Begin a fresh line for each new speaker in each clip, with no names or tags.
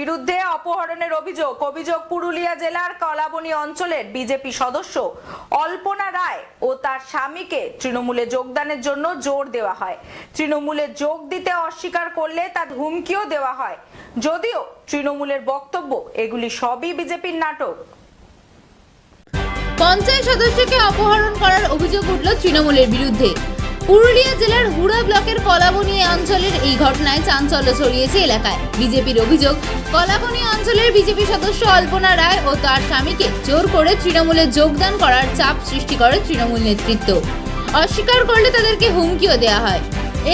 বিরুদ্ধে অপহরণের অভিযোগ। অভিযোগ পুরুলিয়া জেলার কলাবনী অঞ্চলের বিজেপি সদস্য অল্পনা রায় ও তার স্বামীকে তৃণমূলে যোগদানের জন্য জোর দেওয়া হয়। তৃণমূলে যোগ দিতে অস্বীকার করলে তার হুমকিও দেওয়া হয়। যদিও তৃণমূলের বক্তব্য, এগুলি সবই বিজেপির নাটক।
পঞ্চায়েত সদস্যকে অপহরণ করার অভিযোগ উঠল তৃণমূলের বিরুদ্ধে। পুরুলিয়া জেলার হুড়া ব্লকের কলাবনী অঞ্চলের এই ঘটনায় চাঞ্চল্য ছড়িয়েছে এলাকায়। বিজেপির অভিযোগ, কলাবনী অঞ্চলের বিজেপি সদস্য অল্পনা রায় ও তার স্বামীকে জোর করে তৃণমূলে যোগদান করার চাপ সৃষ্টি করে তৃণমূল নেতৃত্ব। অস্বীকার করলে তাদেরকে হুমকিও দেওয়া হয়।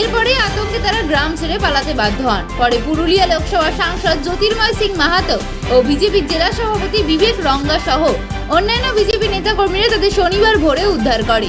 এরপরে আতঙ্কে তারা গ্রাম ছেড়ে পালাতে বাধ্য হন। পরে পুরুলিয়া লোকসভা সাংসদ জ্যোতির্ময় সিং মাহাতো ও বিজেপির জেলা সভাপতি বিবেক রঙ্গা সহ অন্যান্য বিজেপি নেতাকর্মীরা তাদের শনিবার ভোরে উদ্ধার করে।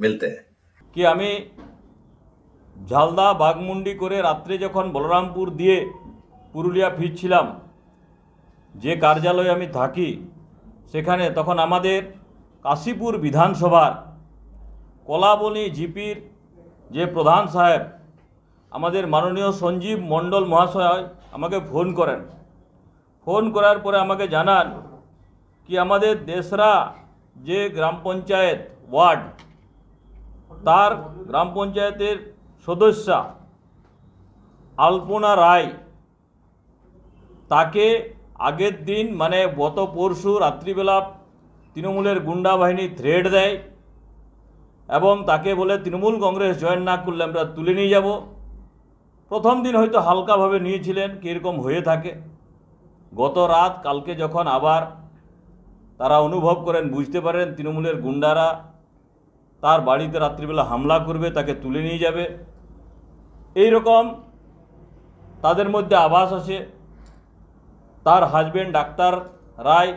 মিলতে।
কি আমি ঝালদা বাঘমুন্ডি করে রাত্রে যখন বলরামপুর দিয়ে পুরুলিয়া ফিরছিলাম, যে কার্যালয়ে আমি থাকি, সেখানে তখন আমাদের কাশীপুর বিধানসভার কলাবনি জিপির যে প্রধান সাহেব, আমাদের মাননীয় সঞ্জীব মণ্ডল মহাশয় আমাকে ফোন করেন। ফোন করার পরে আমাকে জানান কি আমাদের দেশরা যে গ্রাম পঞ্চায়েত ওয়ার্ড। তার গ্রাম পঞ্চায়েতের সদস্যা আলপনা রায়। তাকে আগের দিন মানে গত পরশু রাত্রিবেলা তৃণমূলের গুন্ডা বাহিনী থ্রেড দেয় এবং তাকে বলে, তৃণমূল কংগ্রেস জয়েন না করলে আমরা তুলে নিয়ে যাব। প্রথম দিন হয়তো হালকাভাবে নিয়েছিলেন, কীরকম হয়ে থাকে। গত রাত, কালকে যখন আবার তারা অনুভব করেন, বুঝতে পারেন তৃণমূলের গুন্ডারা তার বাড়িতে রাত্রিবেলা হামলা করবে, তাকে তুলে নিয়ে যাবে। এই রকম তাদের মধ্যে আভাস আছে তার হাজবেন্ড ডাক্তার রায়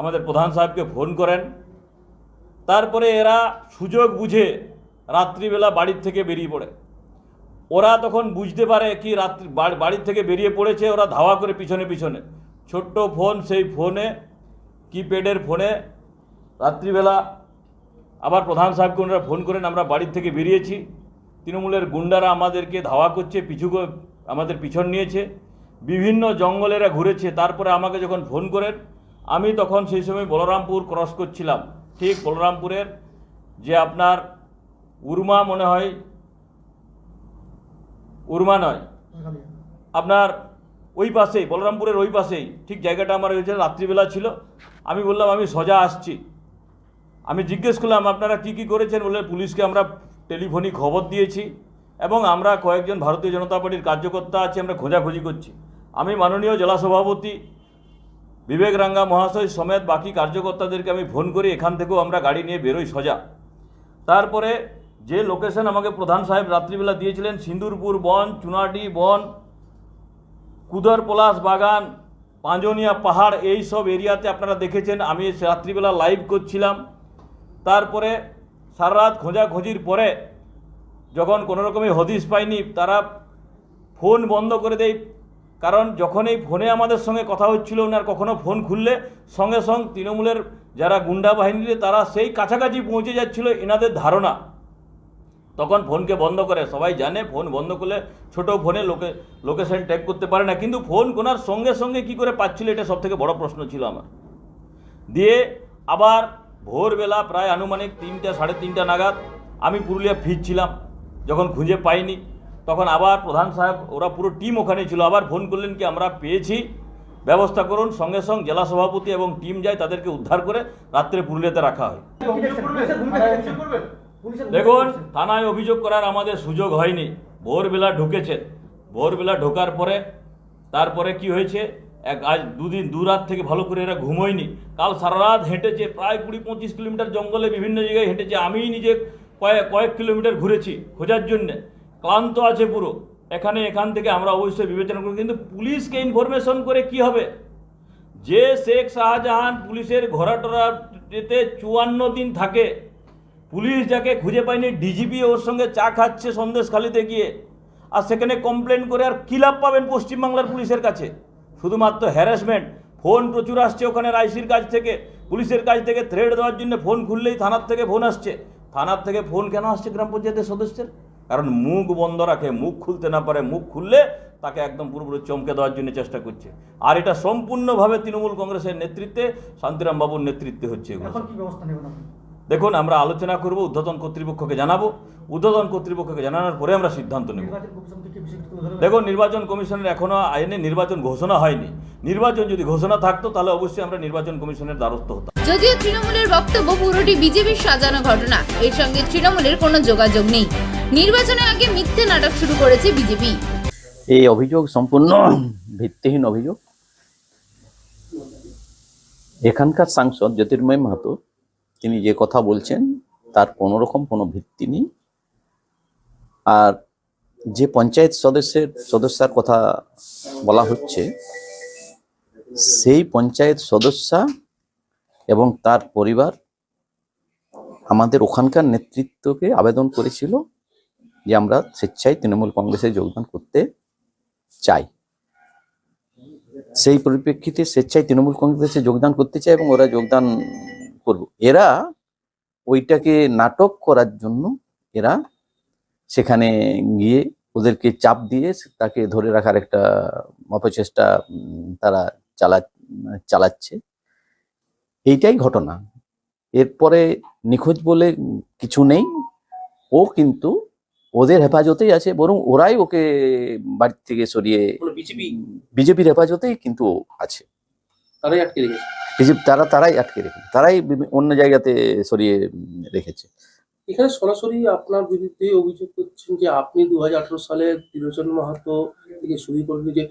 আমাদের প্রধান সাহেবকে ফোন করেন। তারপরে এরা সুযোগ বুঝে রাত্রিবেলা বাড়ির থেকে বেরিয়ে পড়ে। ওরা তখন বুঝতে পারে কি রাত্রি বাড়ির থেকে বেরিয়ে পড়েছে, ওরা ধাওয়া করে পিছনে পিছনে। ছোট্ট ফোন সেই ফোনে কিপ্যাডের ফোনে রাত্রিবেলা আবার প্রধান সাহেবকে ওনারা ফোন করেন আমরা বাড়ির থেকে বেরিয়েছি। তৃণমূলের গুন্ডারা আমাদেরকে ধাওয়া করছে পিছু আমাদের পিছন নিয়েছে। বিভিন্ন জঙ্গলেরা ঘুরেছে তারপরে আমাকে যখন ফোন করেন আমি তখন সেই সময় বলরামপুর ক্রস করছিলাম। ঠিক বলরামপুরের যে আপনার উর্মা মনে হয় উর্মা নয় আপনার ওই পাশেই বলরামপুরের ওই পাশেই ঠিক জায়গাটা আমার হয়েছে রাত্রিবেলা ছিল। আমি বললাম আমি সোজা আসছি। আমি জিজ্ঞেস করলাম, আপনারা কি কি করেছেন? বলে পুলিশকে আমরা টেলিফোনে খবর দিয়েছি এবং আমরা কয়েকজন ভারতীয় জনতা পার্টির কার্যকর্তা আছি, আমরা খোঁজাখুঁজি করছি। আমি মাননীয় জেলা সভাপতি বিবেক রাঙ্গা মহাশয় সমেত বাকি কার্যকর্তাদেরকে আমি ফোন করি, এখান থেকেও আমরা গাড়ি নিয়ে বেরোই সোজা। তারপরে যে লোকেশন আমাকে প্রধান সাহেব রাত্রিবেলা দিয়েছিলেন, সিন্দুরপুর বন, চুনাডি বন, কুদর পলাশ বাগান, পাঁজনিয়া পাহাড়, এই সব এরিয়াতে আপনারা দেখেছেন, আমি রাত্রিবেলা লাইভ করছিলাম। তারপরে সারা রাত খোঁজাখুঁজির পরে যখন কোনো রকমের হদিশ পাইনি তারা ফোন বন্ধ করে দেয়। কারণ যখনই ফোনে আমাদের সঙ্গে কথা হচ্ছিল ওনার কখনো ফোন খুললে, সঙ্গে সঙ্গে তৃণমূলের যারা গুন্ডা বাহিনীতে তারা সেই কাছাকাছি পৌঁছে যাচ্ছিল এনাদের ধারণা। তখন ফোনকে বন্ধ করে, সবাই জানে ফোন বন্ধ করলে ছোট ফোনে লোকে, লোকেশন ট্যাগ করতে পারে না। কিন্তু ফোন কোনার সঙ্গে সঙ্গে কি করে পাচ্ছিল, এটা সব থেকে বড় প্রশ্ন ছিল আমার। দিয়ে আবার ভোরবেলা প্রায় আনুমানিক তিনটা, সাড়ে তিনটা নাগাদ আমি পুরুলিয়া ফিরছিলাম। যখন খুঁজে পাইনি, তখন আবার প্রধান সাহেব, ওরা পুরো টিম ওখানে ছিল। আবার ফোন করলেন কি, আমরা পেয়েছি। ব্যবস্থা করুন, সঙ্গে সঙ্গে জেলা সভাপতি এবং টিম যায় তাদেরকে উদ্ধার করে রাত্রে পুরুলিয়াতে রাখা হয়। দেখুন, থানায় অভিযোগ করার আমাদের সুযোগ হয়নি। ভোরবেলা ঢুকেছে। ভোরবেলা ঢোকার পরে, তারপরে কি হয়েছে? এক আজ দুদিন, দু রাত থেকে ভালো করে এরা ঘুমোয়নি। কাল সারা রাত হেঁটেছে, প্রায় কুড়ি পঁচিশ কিলোমিটার জঙ্গলে বিভিন্ন জায়গায় হেঁটেছে। আমিই নিজে কয়েক কয়েক কিলোমিটার ঘুরেছি খোঁজার জন্যে। ক্লান্ত আছে পুরো। এখানে এখান থেকে আমরা অবশ্যই বিবেচনা করি কিন্তু পুলিশকে ইনফরমেশন করে কি হবে? যে শেখ শাহজাহান পুলিশের ঘোরাটোরাতে চুয়ান্ন দিন থাকে, পুলিশ যাকে খুঁজে পায়নি, ডিজিপি ওর সঙ্গে চা খাচ্ছে সন্দেশখালিতে গিয়ে। আর সেখানে কমপ্লেন করে আর কী লাভ পাবেন পশ্চিমবাংলার পুলিশের কাছে। শুধুমাত্র হ্যারাসমেন্ট ফোন প্রচুর আসছে ওখানে আইসির কাছ থেকে পুলিশের কাছ থেকে থ্রেড দেওয়ার জন্য ফোন খুললেই থানার থেকে ফোন আসছে। থানার থেকে ফোন কেন আসছে গ্রাম পঞ্চায়েতের সদস্যের? কারণ মুখ বন্ধ রাখে মুখ খুলতে না পারে মুখ খুললে তাকে একদম পুরোপুরি চমকে দেওয়ার জন্য চেষ্টা করছে। আর এটা সম্পূর্ণভাবে তৃণমূল কংগ্রেসের নেতৃত্বে শান্তিরাম বাবুর নেতৃত্বে হচ্ছে এগুলো। দেখুন আমরা আলোচনা করব ঊর্ধ্বতন কর্তৃপক্ষকে জানাব। ঊর্ধ্বতন কর্তৃপক্ষকে জানানোর পরে আমরা সিদ্ধান্ত নেব। দেখুন নির্বাচন কমিশনের এখনও আইনে নির্বাচন ঘোষণা হয়নি। নির্বাচন যদি ঘোষণা থাকতো তাহলে অবশ্যই আমরা নির্বাচন কমিশনের দ্বারস্থ হতাম।
যদিও তৃণমূলের বক্তব্য পুরোটি বিজেপির সাজানো ঘটনা এর সঙ্গে তৃণমূলের কোনো যোগাযোগ নেই। নির্বাচনের আগে মিথ্যে নাটক শুরু করেছে বিজেপি।
এই অভিযোগ সম্পূর্ণ ভিত্তিহীন অভিযোগ। এখানকার সাংসদ জ্যোতির্ময় মাহাতো তিনি যে কথা বলছেন তার কোনো রকম কোনো ভিত্তি নেই। আর যে পঞ্চায়েত সদস্যের, সদস্যার কথা বলা হচ্ছে, সেই পঞ্চায়েত সদস্যা এবং তার পরিবার আমাদের ওখানকার নেতৃত্বকে আবেদন করেছিল যে আমরা স্বেচ্ছায় তৃণমূল কংগ্রেসে যোগদান করতে চাই। সেই পরিপ্রেক্ষিতে স্বেচ্ছায় তৃণমূল কংগ্রেসে যোগদান করতে চায় এবং ওরা যোগদান করব। এরা ওইটাকে নাটক করার জন্য এরা সেখানে গিয়ে ওদেরকে চাপ দিয়ে তাকে ধরে রাখার একটা অপচেষ্টা তারা চালা চালাচ্ছে। এইটাই ঘটনা। এরপরে নিখোঁজ বলে কিছু নেই। ও কিন্তু ওদের হেফাজতেই আছে বরং ওরাই ওকে বাড়ি থেকে সরিয়ে
বিজেপি?
বিজেপির হেফাজতেই কিন্তু ও আছে।
তারাই আটকে রেখেছে?
বিজেপি তারা তারাই আটকে রেখেছে। তারাই অন্য জায়গাতে সরিয়ে রেখেছে।
এখানে সরাসরি আপনার বিরুদ্ধে অভিযোগ করছেন যে আপনি দু সালে ত্রিলোচন মাহাতো থেকে শুরু করলেন যে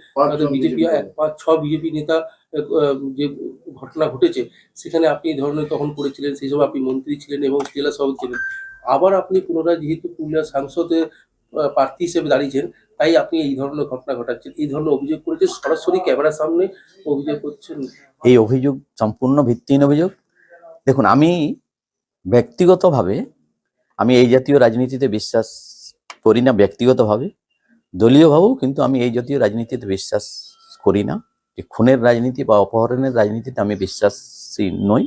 বিজেপি এক পাঁচ ছ বিজেপি নেতা যে ঘটনা ঘটেছে সেখানে আপনি এই ধরনের তখন করেছিলেন সেই সময় আপনি মন্ত্রী ছিলেন এবং জেলা সভাপতি ছিলেন। আবার আপনি পুনরায় যেহেতু পুরুলিয়া সাংসদে প্রার্থী হিসেবে দাঁড়িয়েছেন তাই আপনি এই ধরনের ঘটনা ঘটাচ্ছেন এই ধরনের অভিযোগ করেছে সরাসরি ক্যামেরার সামনে অভিযোগ করছেন।
এই অভিযোগ সম্পূর্ণ ভিত্তিহীন অভিযোগ। দেখুন আমি ব্যক্তিগতভাবে আমি এই জাতীয় রাজনীতিতে বিশ্বাস করি না ব্যক্তিগতভাবে দলীয়ভাবেও কিন্তু আমি এই জাতীয় রাজনীতিতে বিশ্বাস করি না। যে খুনের রাজনীতি বা অপহরণের রাজনীতিতে আমি বিশ্বাসী নই।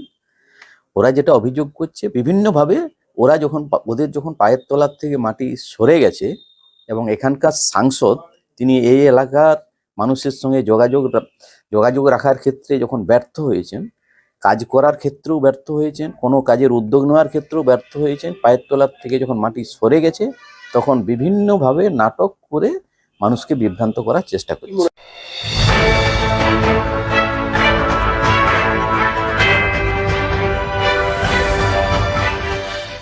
ওরা যেটা অভিযোগ করছে, বিভিন্নভাবে ওরা যখন ওদের যখন পায়ের তলার থেকে মাটি সরে গেছে এবং এখানকার সাংসদ, তিনি এই এলাকার মানুষের সঙ্গে যোগাযোগ যোগাযোগ রাখার ক্ষেত্রে যখন ব্যর্থ হয়েছেন কাজ করার ক্ষেত্রেও ব্যর্থ হয়েছেন, কোনো কাজের উদ্যোগ নেওয়ার ক্ষেত্রেও ব্যর্থ হয়েছেন। পায়ের তোলার থেকে যখন মাটি সরে গেছে, তখন বিভিন্নভাবে নাটক করে মানুষকে বিভ্রান্ত করার চেষ্টা করছে।